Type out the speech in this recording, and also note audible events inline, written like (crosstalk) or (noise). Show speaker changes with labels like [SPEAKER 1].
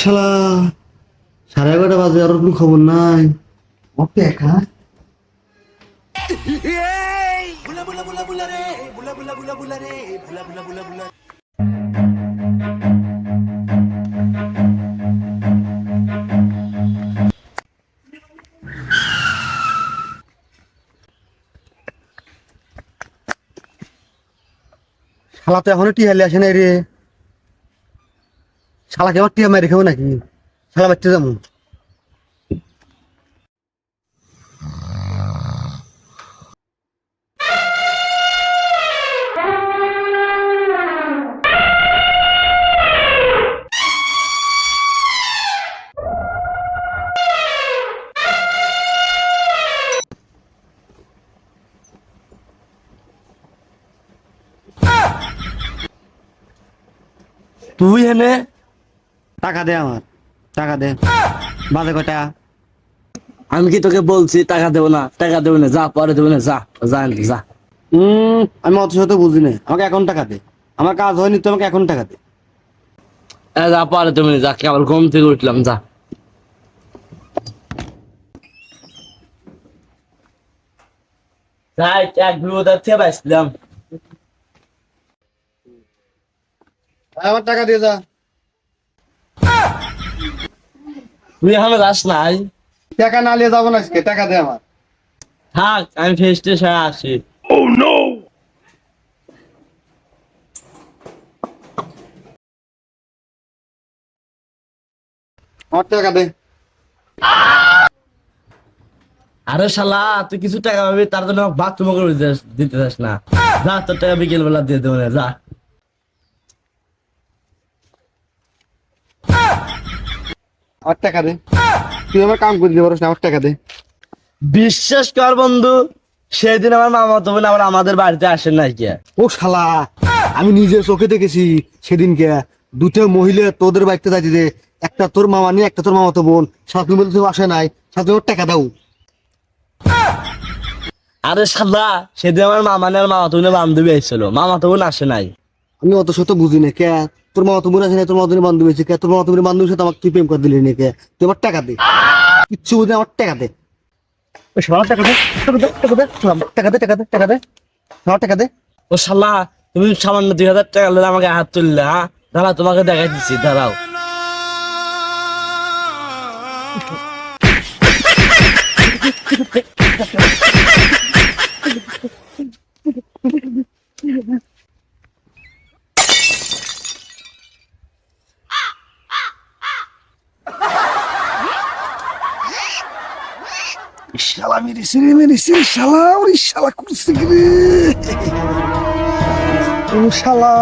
[SPEAKER 1] শালা সাড়ে এগারোটা বাজে আর কোনো খবর নাই। ওকে একা? শালা তো এখনও টিয়া আসে নাই রে। শালাকে আবার টিয়া মেরে খাব নাকি? শালা বাচ্চা যাব
[SPEAKER 2] তুই হেনে
[SPEAKER 1] টাকা দে আমার টাকা দে। বাজে কটা
[SPEAKER 2] আমি কি তোকে বলছি টাকা দেবো না টাকা দেবো না যা পরে দেবো না যা যা যা।
[SPEAKER 1] হম আমি অত শত বুঝি না। আমাকে এখন টাকা দে। আমার কাজ হয়নি তো আমাকে এখন টাকা দে।
[SPEAKER 2] এ, যা পরে দেবো না যা কেবল ঘুম থেকে উঠলাম যা। যাই এক বিপদের থেকে বাঁচলাম
[SPEAKER 1] আমার টাকা দিয়ে যা।
[SPEAKER 2] তুই এখনও যাস নাই?
[SPEAKER 1] টাকা না নিয়ে যাব না আজকে টাকা দে আমার।
[SPEAKER 2] থাক আমি ফেস টেস হয়ে আসি।
[SPEAKER 1] আমার টাকা দে।
[SPEAKER 2] আরে শালা তুই কিছু টাকা পাবি তার জন্য বাথরুম করে দিতে- দিতে চাস না। যা তোর টাকা বিকেল বেলা দিয়ে দেবো না যা।
[SPEAKER 1] আমার টাকা দে। তুই আমার কাম করে দিতে পারিস না আমার টাকা দে।
[SPEAKER 2] বিশ্বাস কর বন্ধু সেদিন আমার মামা তো বোন আবার আমাদের বাড়িতে আসেন নাই কে?
[SPEAKER 1] ও শালা আমি নিজে চোখে দেখেছি সেদিনকে। দুটো মহিলা তোদের বাড়িতে যাইতে যে একটা তোর মামা নিয়ে একটা তোর মামা তো বোন। সাথে মধ্যে তুমি আসে নাই সাথে ওর টাকা দাও।
[SPEAKER 2] আরে শালা সেদিন আমার মামা নিয়ে আর মামা তো বান্ধবী আইছিল। মামা তো বোন আসে নাই।
[SPEAKER 1] আমি অত শত বুঝি না কে? তোর মামা তো বোন আছে না তোর তুমি বান্ধবী আছে কে? তোর মামা তুমি বান্ধবীর সাথে আমাকে তুই প্রেম করে দিলি না কে তুই আমার টাকা দে। কিচ্ছু বুঝি আমার টাকা দে। টাকা দে টাকা দে টাকা দে টাকা দে টাকা দে টাকা দে। আমার টাকা দে।
[SPEAKER 2] ও শালা তুমি সামান্য দুই হাজার টাকা দিলে আমাকে হাত তুললে হ্যাঁ? তোমাকে দেখাই দিচ্ছি দাঁড়াও। (laughs)
[SPEAKER 1] শালা মেরেছে রে মেরেছে শালা ওরে শালা করছে কি রে? ও শালা।